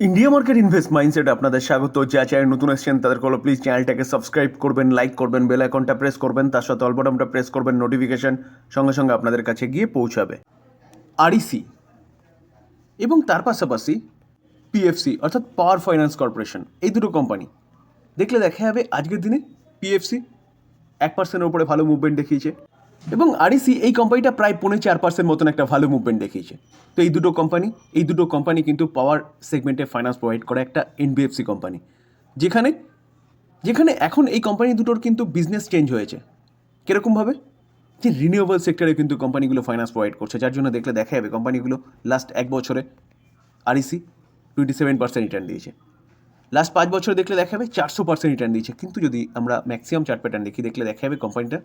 India market invest mindset আপনাদের স্বাগত। যা চ্যানেল নতুন এসেছেন, তাদের হলো প্লিজ চ্যানেলটাকে সাবস্ক্রাইব করবেন লাইক করবেন বেল আইকনটা প্রেস করবেন, তার সাথে অলবটনটা প্রেস করবেন নোটিফিকেশন সঙ্গে সঙ্গে আপনাদের কাছে গিয়ে পৌঁছাবে। আরইসি এবং তার পাশাপাশি পিএফসি অর্থাৎ পাওয়ার ফাইন্যান্স কর্পোরেশন এই দুটো কোম্পানি দেখলে দেখা যাবে আজকের দিনে পিএফসি এক পার্সেন্টের উপরে ভালো মুভমেন্ট দেখিয়েছে। এবং আরইসি এই কোম্পানিটা প্রায় পৌনে চার পার্সেন্ট মতন একটা ভালো মুভমেন্ট দেখিয়েছে। তো এই দুটো কোম্পানি এই দুটো কোম্পানি কিন্তু পাওয়ার সেগমেন্টে ফাইন্যান্স প্রোভাইড করে একটা এনবিএফসি কোম্পানি যেখানে যেখানে এখন এই কোম্পানি দুটোর কিন্তু বিজনেস চেঞ্জ হয়েছে। কীরকমভাবে যে রিনিউয়েবল সেক্টরে কিন্তু কোম্পানিগুলো ফাইন্যান্স প্রোভাইড করছে। যার জন্য দেখলে দেখা যাবে কোম্পানিগুলো লাস্ট এক বছরে REC twenty seven percent return দিয়েছে। লাস্ট পাঁচ বছর দেখলে দেখা যাবে চারশো পার্সেন্ট রিটার্ন দিয়েছে। কিন্তু যদি আমরা ম্যাক্সিমাম চার্ট প্যাটার্ন দেখি, দেখলে দেখা যাবে কোম্পানিটা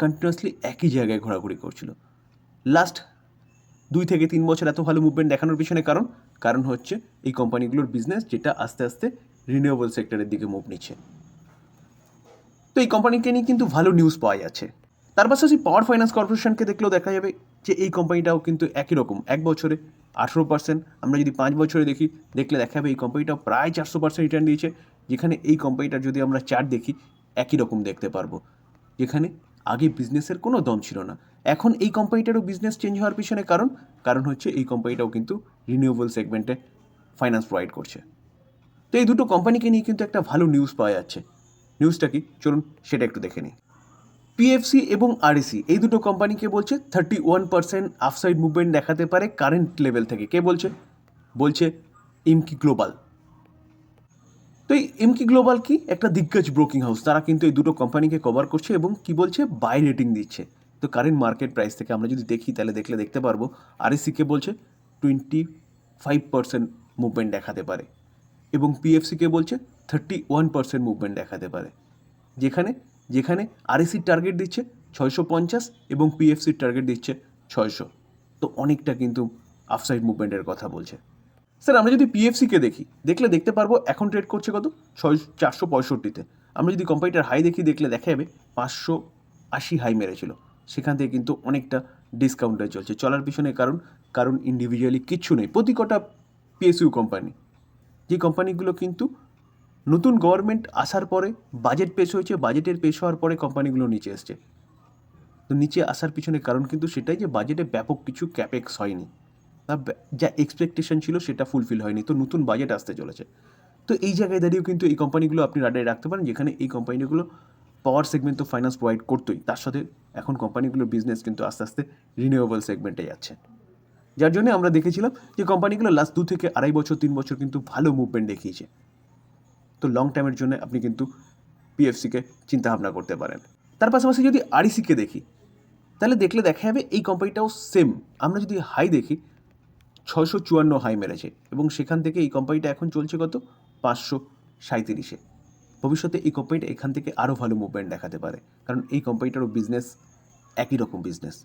কন্টিনিউয়াসলি একই জায়গায় ঘোরাঘুরি করছিল। লাস্ট দুই থেকে তিন বছর এত ভালো মুভমেন্ট দেখানোর পিছনে কারণ কারণ হচ্ছে এই কোম্পানিগুলোর বিজনেস যেটা আস্তে আস্তে রিনিউয়েবল সেক্টরের দিকে মুভ নিচ্ছে। তো এই কোম্পানিকে নিয়ে কিন্তু ভালো নিউজ পাওয়া যাচ্ছে। তার পাশাপাশি পাওয়ার ফাইন্যান্স কর্পোরেশনকে দেখলেও দেখা যাবে যে এই কোম্পানিটাও কিন্তু একই রকম, এক বছরে আঠেরো পার্সেন্ট আমরা যদি পাঁচ বছরে দেখি, দেখলে দেখা যাবে এই কোম্পানিটাও প্রায় চারশো পার্সেন্ট রিটার্ন দিয়েছে, যেখানে এই কোম্পানিটার যদি আমরা চার্ট দেখি, একই রকম দেখতে পারব। যেখানে আগে বিজনেসের কোনো দম ছিল না। এখন এই কোম্পানিটারও বিজনেস চেঞ্জ হওয়ার পিছনে কারণ কারণ হচ্ছে এই কোম্পানিটাও কিন্তু রিনিউয়েবল সেগমেন্টে ফাইন্যান্স প্রোভাইড করছে। তো এই দুটো কোম্পানিকে নিয়ে কিন্তু একটা ভালো নিউজ পাওয়া যাচ্ছে। নিউজটা কি? চলুন সেটা একটু দেখে নিই। পিএফসি এবং আরইসি এই দুটো কোম্পানিকে বলছে thirty one percent upside movement দেখাতে পারে কারেন্ট লেভেল থেকে। কে বলছে? বলছে ইমকি গ্লোবাল তো এই এমকি গ্লোবাল কি? একটা দিগ্গজ ব্রোকিং হাউস তারা কিন্তু এই দুটো কোম্পানিকে কভার করছে এবং কি বলছে? বাই রেটিং দিচ্ছে। তো কারেন্ট মার্কেট প্রাইস থেকে আমরা যদি দেখি, তাহলে দেখলে দেখতে পারব আরএসিকে বলছে টোয়েন্টি ফাইভ পার্সেন্ট মুভমেন্ট দেখাতে পারে এবং পিএফসিকে বলছে থার্টি ওয়ান পার্সেন্ট মুভমেন্ট দেখাতে পারে। যেখানে যেখানে আরএসির টার্গেট দিচ্ছে ছয়শো পঞ্চাশ এবং পিএফসির টার্গেট দিচ্ছে ছয়শো। তো অনেকটা কিন্তু আফসাইড মুভমেন্টের কথা বলছে। স্যার, আমরা যদি পিএফসিকে দেখি, দেখলে দেখতে পারব এখন ট্রেড করছে কত? ছয়, চারশো পঁয়ষট্টিতে। আমরা যদি কোম্পানিটার হাই দেখি, দেখলে দেখা যাবে পাঁচশো আশি হাই মেরেছিল। সেখান থেকে কিন্তু অনেকটা ডিসকাউন্টে চলছে। চলার পিছনে কারণ কারণ ইন্ডিভিজুয়ালি কিচ্ছু নেই। প্রতি কটা পিএসইউ কোম্পানি যে কোম্পানিগুলো কিন্তু নতুন গভর্নমেন্ট আসার পরে বাজেট পেশ হয়েছে বাজেটের পেশ হওয়ার পরে কোম্পানিগুলো নিচে এসছে। তো নিচে আসার পিছনে কারণ কিন্তু সেটাই যে বাজেটে ব্যাপক কিছু ক্যাপেক্স হয়নি। বা যা এক্সপেকটেশন ছিল সেটা ফুলফিল হয়নি। তো নতুন বাজেট আসতে চলেছে। তো এই জায়গায় দাঁড়িয়েও কিন্তু এই কোম্পানিগুলো আপনি রাডারে রাখতে পারেন, যেখানে এই কোম্পানিগুলো পাওয়ার সেগমেন্ট তো ফাইন্যান্স প্রোভাইড করতোই। তার সাথে এখন কোম্পানিগুলোর বিজনেস কিন্তু আস্তে আস্তে রিনিউয়েবল সেগমেন্টে যাচ্ছে। যার জন্য আমরা দেখেছিলাম যে কোম্পানিগুলো লাস্ট দু থেকে আড়াই বছর, তিন বছর কিন্তু ভালো মুভমেন্ট দেখিয়েছে। তো লং টাইমের জন্য আপনি কিন্তু পিএফসিকে চিন্তাভাবনা করতে পারেন। তার পাশাপাশি যদি আরইসিকে দেখি, তাহলে দেখলে দেখা যাবে এই কোম্পানিটাও সেম আমরা যদি হাই দেখি ছয়শো চুয়ান্ন হাই মেরেছে এবং সেখান থেকে এই কোম্পানিটা এখন চলছে কত? পাঁচশো সাঁত্রিশে ভবিষ্যতে এই কোম্পানিটা এখান থেকে আরও ভালো মুভমেন্ট দেখাতে পারে। কারণ এই কোম্পানিটারও বিজনেস একই রকম বিজনেস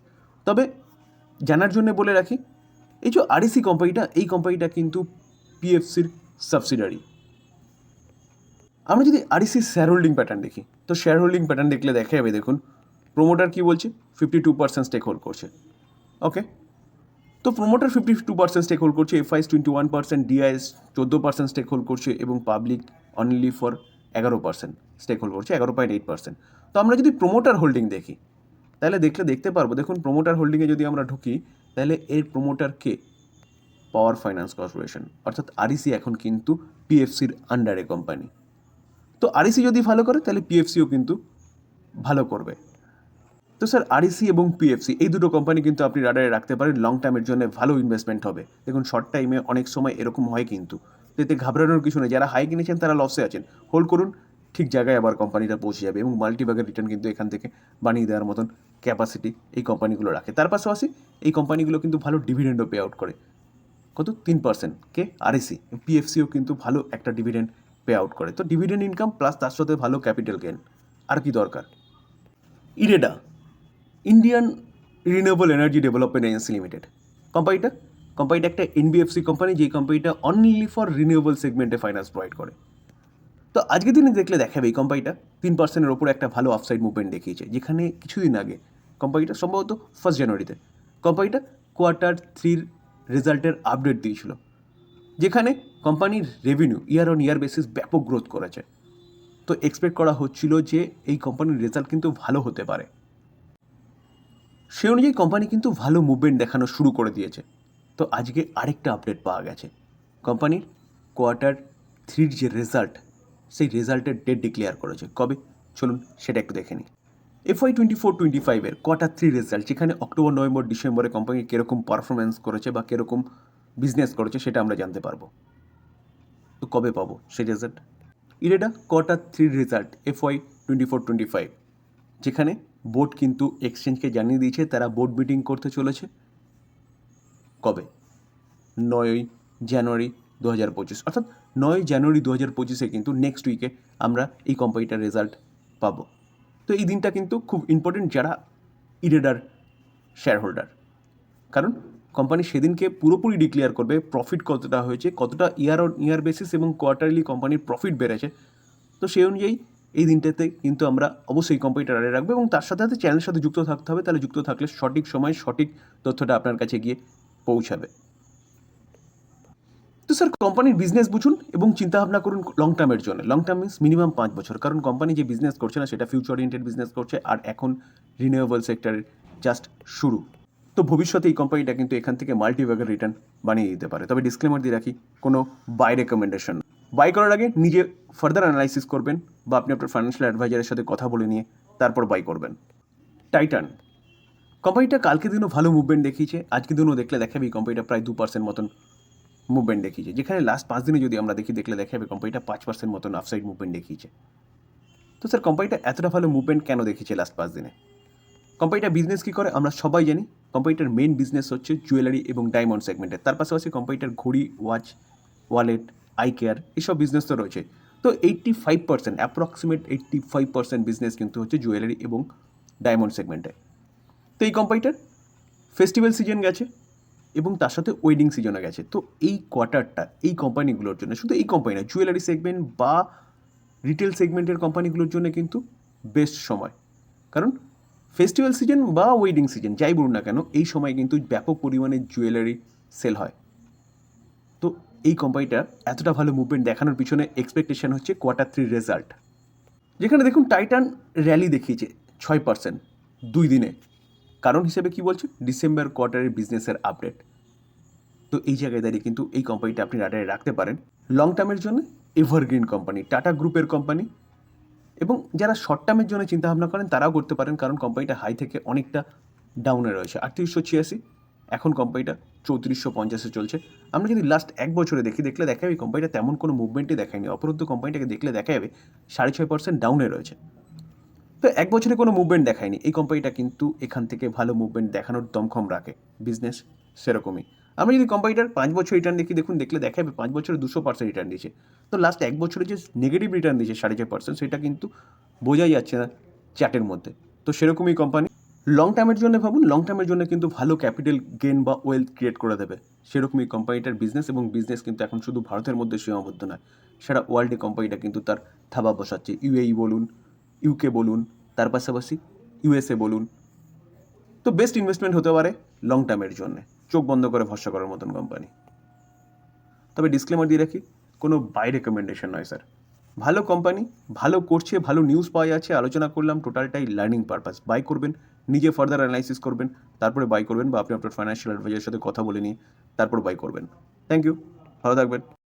তবে জানার জন্য বলে রাখি, এই যে আরইসি কোম্পানিটা এই কোম্পানিটা কিন্তু পিএফসির সাবসিডারি আমরা যদি আরইসি শেয়ার হোল্ডিং প্যাটার্ন দেখি, তো শেয়ার হোল্ডিং প্যাটার্ন দেখলে দেখা যাবে, দেখুন প্রোমোটার কী বলছে? Fifty two percent stake hold করছে। ওকে তো promoter fifty two percent stake hold করছে FIIs twenty one percent DIIs চোদ্দ পার্সেন্ট স্টেক হোল্ড করছে এবং পাবলিক অনলি ফর এগারো পার্সেন্ট স্টেক হোল্ড করছে, এগারো পয়েন্ট এইট পার্সেন্ট তো আমরা যদি প্রোমোটার হোল্ডিং দেখি, তাহলে দেখলে দেখতে পারব, দেখুন প্রোমোটার হোল্ডিংয়ে যদি আমরা ঢুকি, তাহলে এর প্রোমোটার কে? পাওয়ার ফাইন্যান্স কর্পোরেশন অর্থাৎ আরইসি এখন কিন্তু পিএফসির আন্ডারে কোম্পানি তো আরইসি যদি ভালো করে, তাহলে পিএফসিও কিন্তু ভালো করবে। তো স্যার আরইসি এবং পিএফসি এই দুটো কোম্পানি কিন্তু আপনি রাডারে রাখতে পারেন লং টাইমের জন্য ভালো ইনভেস্টমেন্ট হবে। দেখুন শর্ট টাইমে অনেক সময় এরকম হয় কিন্তু। এতে ঘাবড়ানোর কিছু নেই। যারা হাই কিনেছেন, তারা লসে আছেন। হোল্ড করুন, ঠিক জায়গায় আবার কোম্পানিটা পৌঁছে যাবে এবং মাল্টিবাগের রিটার্ন কিন্তু এখান থেকে বানিয়ে দেওয়ার মতন ক্যাপাসিটি এই কোম্পানিগুলো রাখে। তার পাশাপাশি এই কোম্পানিগুলো কিন্তু ভালো ডিভিডেন্ডও পে আউট করে। কত? তিন পার্সেন্ট কে? আরএসি পিএফসিও কিন্তু ভালো একটা ডিভিডেন্ড পে আউট করে। তো ডিভিডেন্ড ইনকাম প্লাস তার সাথে ভালো ক্যাপিটাল গেন আর কি দরকার? IREDA Indian renewable energy development agency limited কোম্পানিটা কোম্পানিটা একটা এনবিএফসি কোম্পানি যেই কোম্পানিটা অনলি ফর রিনিউয়েবল সেগমেন্টে ফাইন্যান্স প্রোভাইড করে। তো আজকের দিনে দেখলে দেখাবে এই কোম্পানিটা তিন পার্সেন্টের ওপরে একটা ভালো আফসাইড মুভমেন্ট দেখিয়েছে, যেখানে কিছুদিন আগে কোম্পানিটা সম্ভবত ফার্স্ট জানুয়ারিতে কোম্পানিটা কোয়ার্টার থ্রির রেজাল্টের আপডেট দিয়েছিল, যেখানে কোম্পানির revenue year on year basis ব্যাপক গ্রোথ করেছে। তো এক্সপেক্ট করা হচ্ছিল যে এই কোম্পানির রেজাল্ট কিন্তু ভালো হতে পারে। সে অনুযায়ী কোম্পানি কিন্তু ভালো মুভমেন্ট দেখানো শুরু করে দিয়েছে। তো আজকে আরেকটা আপডেট পাওয়া গেছে। কোম্পানির কোয়ার্টার থ্রির যে রেজাল্ট সেই রেজাল্টের ডেট ডিক্লেয়ার করেছে। কবে? চলুন সেটা একটু দেখে নিই। এফআই টোয়েন্টি ফোর টোয়েন্টি ফাইভের কোয়ার্টার থ্রি রেজাল্ট যেখানে অক্টোবর নভেম্বর ডিসেম্বরে কোম্পানি কীরকম পারফরমেন্স করেছে বা কীরকম বিজনেস করেছে সেটা আমরা জানতে পারব। তো কবে পাবো সেই result IREDA quarter three result FY twenty four twenty five যেখানে বোর্ড কিন্তু এক্সচেঞ্জকে জানিয়ে দিয়েছে, তারা বোর্ড মিটিং করতে চলেছে। কবে? নয়ই জানুয়ারি দু হাজার পঁচিশ। অর্থাৎ নয় জানুয়ারি দু হাজার পঁচিশে কিন্তু নেক্সট উইকে আমরা এই কোম্পানিটার রেজাল্ট পাবো। তো এই দিনটা কিন্তু খুব ইম্পর্টেন্ট যারা ইরেডার শেয়ার হোল্ডার কারণ কোম্পানি সেদিনকে পুরোপুরি ডিক্লেয়ার করবে প্রফিট কতটা হয়েছে, কতটা ইয়ার অন ইয়ার বেসিস এবং কোয়ার্টারলি কোম্পানির প্রফিট বেড়েছে। তো সেই অনুযায়ী এই দিনটাতে কিন্তু আমরা অবশ্যই কোম্পানিটা আড়ে রাখব এবং তার সাথে সাথে চ্যানেলের সাথে যুক্ত থাকতে হবে। তাহলে যুক্ত থাকলে সঠিক সময় সঠিক তথ্যটা আপনার কাছে গিয়ে পৌঁছাবে। তো স্যার কোম্পানির বিজনেস বুঝুন এবং চিন্তা ভাবনা করুন লং টার্মের জন্য। লং টার্ম মিনস মিনিমাম পাঁচ বছর। কারণ কোম্পানি যে বিজনেস করছে না, সেটা ফিউচার ওরিয়েন্টেড বিজনেস করছে আর এখন রিনিউয়েবল সেক্টরের জাস্ট শুরু। তো ভবিষ্যতে এই কোম্পানিটা কিন্তু এখান থেকে মাল্টিভাগের রিটার্ন বানিয়ে দিতে পারে। তবে ডিসক্লেমার দিয়ে রাখি, কোনো বাই রেকমেন্ডেশন বাই করার আগে নিজে ফার্দার অ্যানালাইসিস করবেন বা আপনি আপনার ফাইন্যান্সিয়াল অ্যাডভাইজারের সাথে কথা বলে নিয়ে তারপর বাই করবেন। টাইটান কোম্পানিটা কালকে দিনও ভালো মুভমেন্ট দেখিয়েছে, আজকে দিনও দেখলে দেখাবে এই কোম্পানিটা প্রায় দু পার্সেন্ট মতন মুভমেন্ট দেখিয়েছে। যেখানে লাস্ট পাঁচ দিনে যদি আমরা দেখি, দেখলে দেখাবে কোম্পানিটা পাঁচ পার্সেন্ট মতন আফসাইড মুভমেন্ট দেখিয়েছে। তো স্যার কোম্পানিটা এতটা ভালো মুভমেন্ট কেন দেখিয়েছে লাস্ট পাঁচ দিনে? কোম্পানিটা বিজনেস কী করে? আমরা সবাই জানি কোম্পানিটার মেন বিজনেস হচ্ছে জুয়েলারি এবং ডায়মন্ড সেগমেন্টের তার পাশাপাশি কোম্পানিটার ঘড়ি ওয়াচ ওয়ালেট আই কেয়ার এসব বিজনেস তো রয়েছে। তো eighty five percent approximate eighty five percent business কিন্তু হচ্ছে জুয়েলারি এবং ডায়মন্ড সেগমেন্টে তো এই কোম্পানিটার ফেস্টিভ্যাল সিজন গেছে এবং তার সাথে ওয়েডিং সিজনও গেছে। তো এই কোয়ার্টারটা এই কোম্পানিগুলোর জন্য, শুধু এই কোম্পানি না জুয়েলারি সেগমেন্ট বা রিটেল সেগমেন্টের কোম্পানিগুলোর জন্য কিন্তু বেস্ট সময়। কারণ ফেস্টিভ্যাল সিজন বা ওয়েডিং সিজন যাই বলুন না কেন, এই সময় কিন্তু ব্যাপক পরিমাণে জুয়েলারি সেল হয়। এই কোম্পানিটার এতটা ভালো মুভমেন্ট দেখানোর পিছনে এক্সপেকটেশন হচ্ছে কোয়ার্টার থ্রি রেজাল্ট যেখানে দেখুন টাইটান র্যালি দেখিয়েছে ছয় পার্সেন্ট দুই দিনে। কারণ হিসেবে কি বলছে? ডিসেম্বর কোয়ার্টারের বিজনেসের আপডেট তো এই জায়গায় দাঁড়িয়ে কিন্তু এই কোম্পানিটা আপনি রাডারে রাখতে পারেন। লং টার্মের জন্য এভারগ্রিন কোম্পানি টাটা গ্রুপের কোম্পানি এবং যারা শর্ট টার্মের জন্য চিন্তা ভাবনা করেন, তারাও করতে পারেন, কারণ কোম্পানিটা হাই থেকে অনেকটা ডাউনে রয়েছে। আটত্রিশশো ছিয়াশি এখন কোম্পানিটা চৌত্রিশশো পঞ্চাশে চলছে। আমরা যদি লাস্ট এক বছরে দেখি, দেখলে দেখা যাবে এই কোম্পানিটা তেমন কোনো মুভমেন্টই দেখায়নি। অপরন্ত কোম্পানিটাকে দেখলে দেখা যাবে সাড়ে ছয় পার্সেন্ট ডাউনে রয়েছে। তো এক বছরে কোনো মুভমেন্ট দেখায়নি। এই কোম্পানিটা কিন্তু এখান থেকে ভালো মুভমেন্ট দেখানোর দমখম রাখে। বিজনেস সেরকমই। আমরা যদি কোম্পানিটার পাঁচ বছর রিটার্ন দেখি, দেখুন, দেখলে দেখা যাবে পাঁচ বছরে দুশো পার্সেন্ট রিটার্ন দিয়েছে। তো লাস্ট এক বছরে যে নেগেটিভ রিটার্ন দিয়েছে সাড়ে ছয় পার্সেন্ট সেটা কিন্তু বোঝাই যাচ্ছে না চ্যাটের মধ্যে। তো সেরকমই কোম্পানি লং টার্মের জন্য ভাবুন লং টার্মের জন্য কিন্তু ভালো ক্যাপিটাল গেন বা ওয়েলথ ক্রিয়েট করে দেবে। সেরকমই কোম্পানিটার বিজনেস এবং বিজনেস কিন্তু এখন শুধু ভারতের মধ্যে সীমাবদ্ধ নয়, সারা ওয়ার্ল্ডে কোম্পানিটা কিন্তু তার থাবা বসাচ্ছে। ইউএই বলুন ইউকে বলুন, তার পাশাপাশি ইউএসএ বলুন। তো বেস্ট ইনভেস্টমেন্ট হতে পারে লং টার্মের জন্য, চোখ বন্ধ করে ভরসা করার মতন কোম্পানি তবে ডিসক্লেমার দিয়ে রাখি, কোনো বাই রেকমেন্ডেশন নয় স্যার ভালো কোম্পানি ভালো করছে, ভালো নিউজ পাওয়া যাচ্ছে, আলোচনা করলাম টোটালটাই লার্নিং পারপাস বাই করবেন, নিজে ফার্দার অ্যানালাইসিস করবেন, তারপরে বাই করবেন বা আপনি আপনার ফাইন্যান্সিয়াল অ্যাডভাইজারের সাথে কথা বলে নিয়ে তারপর বাই করবেন। থ্যাংক ইউ ভালো থাকবেন।